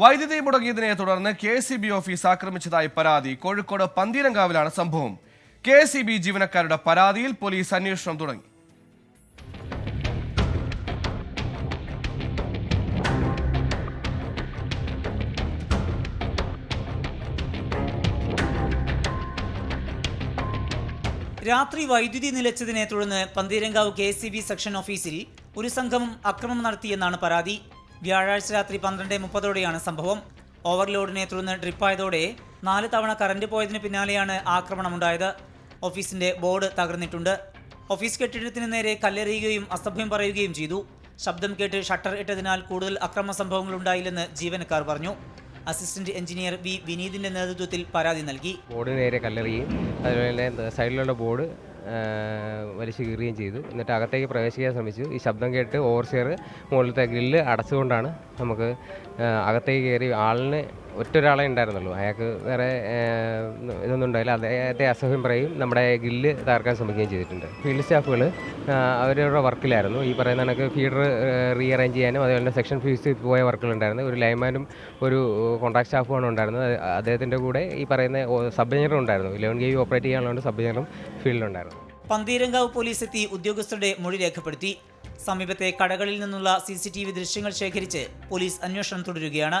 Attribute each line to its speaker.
Speaker 1: വൈദ്യുതി മുടങ്ങിയതിനെ തുടർന്ന് കെ സി ബി ഓഫീസ് ആക്രമിച്ചതായി പരാതി. കോഴിക്കോട് പന്തീരങ്കാവിലാണ് സംഭവം. കെ സി ബി ജീവനക്കാരുടെ പരാതിയിൽ പോലീസ് അന്വേഷണം തുടങ്ങി.
Speaker 2: രാത്രി വൈദ്യുതി നിലച്ചതിനെ തുടർന്ന് Pantheerankavu K C B section ഓഫീസിൽ ഒരു സംഘം അക്രമം നടത്തിയെന്നാണ് പരാതി. വ്യാഴാഴ്ച രാത്രി പന്ത്രണ്ട് മുപ്പതോടെയാണ് സംഭവം. ഓവർലോഡിനെ തുടർന്ന് ഡ്രിപ്പായതോടെ നാല് തവണ കറന്റ് പോയതിന് പിന്നാലെയാണ് ആക്രമണമുണ്ടായത്. ഓഫീസിന്റെ ബോർഡ് തകർന്നിട്ടുണ്ട്. ഓഫീസ് കെട്ടിടത്തിന് നേരെ കല്ലെറിയുകയും അസഭ്യം പറയുകയും ചെയ്തു. ശബ്ദം കേട്ട് ഷട്ടർ ഇട്ടതിനാൽ കൂടുതൽ അക്രമ സംഭവങ്ങൾ ഉണ്ടായില്ലെന്ന് ജീവനക്കാർ പറഞ്ഞു. അസിസ്റ്റന്റ് എഞ്ചിനീയർ വി വിനീതിന്റെ നേതൃത്വത്തിൽ പരാതി നൽകി.
Speaker 3: ബോർഡ് നേരെ കല്ലെറിയും അതുപോലെ തന്നെ സൈഡിലുള്ള ബോർഡ് വലിച്ചു കീറുകയും ചെയ്തു. എന്നിട്ട് അകത്തേക്ക് പ്രവേശിക്കാൻ ശ്രമിച്ചു. ഈ ശബ്ദം കേട്ട് ഓവർസിയർ മുകളിലത്തെ ഗ്രില്ല് അടച്ചുകൊണ്ടാണ് നമുക്ക് അകത്തേക്ക് കയറി ആളിന് ഒറ്റൊരാളെ ഉണ്ടായിരുന്നുള്ളൂ. അയാൾക്ക് വേറെ ഇതൊന്നും ഉണ്ടായില്ല. അദ്ദേഹത്തെ അസഹ്യം പറയും. നമ്മുടെ ഗില്ല് തകർക്കാൻ ശ്രമിക്കുകയും ചെയ്തിട്ടുണ്ട്. ഫീൽഡ് സ്റ്റാഫുകൾ അവരുടെ വർക്കിലായിരുന്നു. ഈ പറയുന്ന കണക്ക് ഫീഡർ റീഅറേഞ്ച് ചെയ്യാനും അതുപോലെ തന്നെ സെക്ഷൻ ഫീസ് പോയ വർക്കുകളുണ്ടായിരുന്നു. ഒരു ലൈൻമാനും ഒരു കോൺട്രാക്ട് സ്റ്റാഫുമാണ് ഉണ്ടായിരുന്നത്. അദ്ദേഹത്തിന്റെ കൂടെ ഈ പറയുന്ന സബ് എഞ്ചിനറും ഉണ്ടായിരുന്നു. ഇലവൻ കെ ഓപ്പറേറ്റ് ചെയ്യാനുള്ളതുകൊണ്ട് സബ് എഞ്ചിനറും ഫീൽഡിലുണ്ടായിരുന്നു.
Speaker 2: പന്തീരങ്കാവ് പോലീസ് എത്തി ഉദ്യോഗസ്ഥരുടെ മൊഴി രേഖപ്പെടുത്തി. സമീപത്തെ കടകളിൽ നിന്നുള്ള സി ദൃശ്യങ്ങൾ ശേഖരിച്ച് പോലീസ് അന്വേഷണം തുടരുകയാണ്.